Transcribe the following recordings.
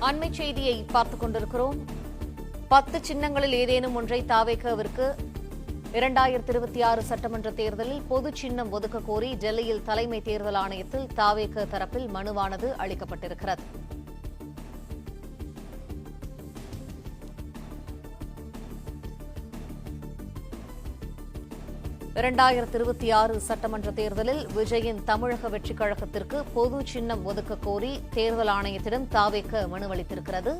அண்மை செய்தியை பார்த்துக் கொண்டிருக்கிறோம். பத்து சின்னங்களில் ஏதேனும் ஒன்றை தாவேக்கவிற்கு இரண்டாயிரத்தி இருபத்தி ஆறு சட்டமன்ற தேர்தலில் பொது சின்னம் ஒதுக்க கோரி டெல்லியில் தலைமை தேர்தல் ஆணையத்தில் தாவேக தரப்பில் மனுவானது அளிக்கப்பட்டிருக்கிறது. இரண்டாயிரத்தி இருபத்தி ஆறு சட்டமன்ற தேர்தலில் விஜயின் தமிழக வெற்றிக் கழகத்திற்கு பொது சின்னம் ஒதுக்க கோரி தேர்தல் ஆணையத்திடம் தாவேக்க மனு அளித்திருக்கிறது.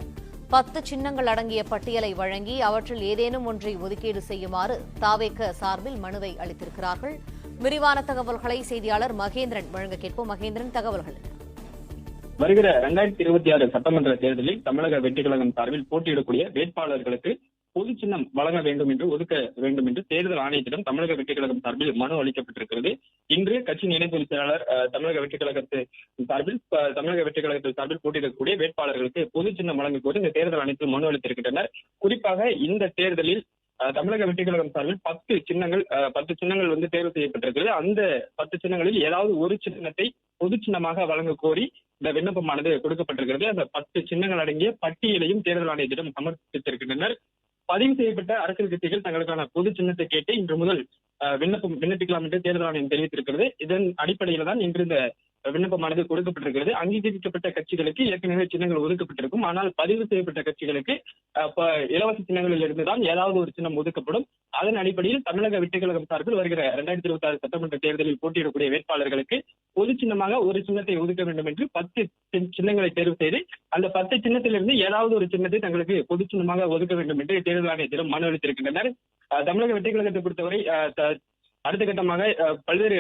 பத்து சின்னங்கள் அடங்கிய பட்டியலை வழங்கி அவற்றில் ஏதேனும் ஒன்றை ஒதுக்கீடு செய்யுமாறு தாவேக்க சார்பில் மனுவை அளித்திருக்கிறார்கள். விரிவான தகவல்களை செய்தியாளர் மகேந்திரன் வழங்க கேட்போம். மகேந்திரன் தகவல்கள். வருகிற இரண்டாயிரத்தி இருபத்தி ஆறு சட்டமன்ற தேர்தலில் தமிழக வெற்றி கழகம் சார்பில் போட்டியிடக்கூடிய வேட்பாளர்களுக்கு பொது சின்னம் வழங்க வேண்டும் என்று ஒதுக்க வேண்டும் என்று தேர்தல் ஆணையத்திடம் தமிழக வெற்றி கழகம் சார்பில் மனு அளிக்கப்பட்டிருக்கிறது. இன்று கட்சியின் இணை பொதுச் செயலாளர் தமிழக வெற்றி சார்பில் தமிழக வெற்றி சார்பில் போட்டியிடக்கூடிய வேட்பாளர்களுக்கு பொது சின்னம் வழங்க கோரி இந்த தேர்தல் ஆணையத்தில் மனு அளித்திருக்கின்றனர். குறிப்பாக இந்த தேர்தலில் தமிழக வெற்றி கழகம் சார்பில் பத்து சின்னங்கள் பத்து சின்னங்கள் வந்து தேர்வு செய்யப்பட்டிருக்கிறது. அந்த பத்து சின்னங்களில் ஏதாவது ஒரு சின்னத்தை பொது சின்னமாக வழங்க கோரி இந்த விண்ணப்பமானது கொடுக்கப்பட்டிருக்கிறது. அந்த பத்து சின்னங்கள் அடங்கிய பட்டியலையும் தேர்தல் ஆணையத்திடம் சமர்ப்பித்திருக்கின்றனர். பதிவு செய்யப்பட்ட அரசியல் கட்சிகள் தங்களுக்கான பொது சின்னத்தை கேட்டு இன்று முதல் விண்ணப்பம் விண்ணப்பிக்கலாம் என்று தேர்தல் ஆணையம் தெரிவித்திருக்கிறது. இதன் அடிப்படையில் தான் இன்று இந்த விண்ணப்பமானது கொடுக்கப்பட்டிருக்கிறது. அங்கீகரிக்கப்பட்ட கட்சிகளுக்கு ஏற்கனவே சின்னங்கள் ஒதுக்கப்பட்டிருக்கும். ஆனால் பதிவு செய்யப்பட்ட கட்சிகளுக்கு இலவச சின்னங்களில் இருந்துதான் ஏதாவது ஒரு சின்னம் ஒதுக்கப்படும். அதன் அடிப்படையில் தமிழக விட்டுக்கழகம் சார்பில் வருகிற இரண்டாயிரத்தி இருபத்தி ஆறு சட்டமன்ற தேர்தலில் போட்டியிடக்கூடிய வேட்பாளர்களுக்கு பொது சின்னமாக ஒரு சின்னத்தை ஒதுக்க வேண்டும் என்று பத்து சின்னங்களை தேர்வு செய்து அந்த பத்து சின்னத்திலிருந்து ஏதாவது ஒரு சின்னத்தை தங்களுக்கு பொது சின்னமாக ஒதுக்க வேண்டும் என்று தேர்தல் ஆணையத்திடம் மனு அளித்திருக்கின்றனர். அஹ், தமிழக வெற்றி கழகத்தை பொறுத்தவரை அடுத்த கட்டமாக அஹ், பல்வேறு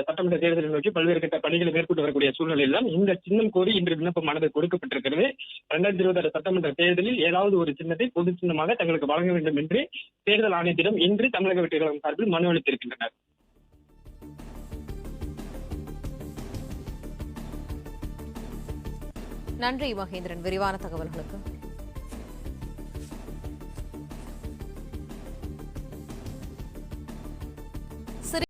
சட்டமன்ற தேர்தலை நோக்கி பல்வேறு கட்ட பணிகளை மேற்கொண்டு வரக்கூடிய சூழ்நிலையில் தான் இந்த சின்னம் கோரி இன்று விண்ணப்பமானது கொடுக்கப்பட்டிருக்கிறது. இரண்டாயிரத்தி இருபத்தி ஆறு சட்டமன்ற தேர்தலில் ஏதாவது ஒரு சின்னத்தை பொது சின்னமாக தங்களுக்கு வழங்க வேண்டும் என்று தேர்தல் ஆணையத்திடம் இன்று தமிழக வெற்றி கழகம் சார்பில் மனு அளித்திருக்கின்றனர். நன்றி மகேந்திரன். விரிவான தகவல்களுக்கு.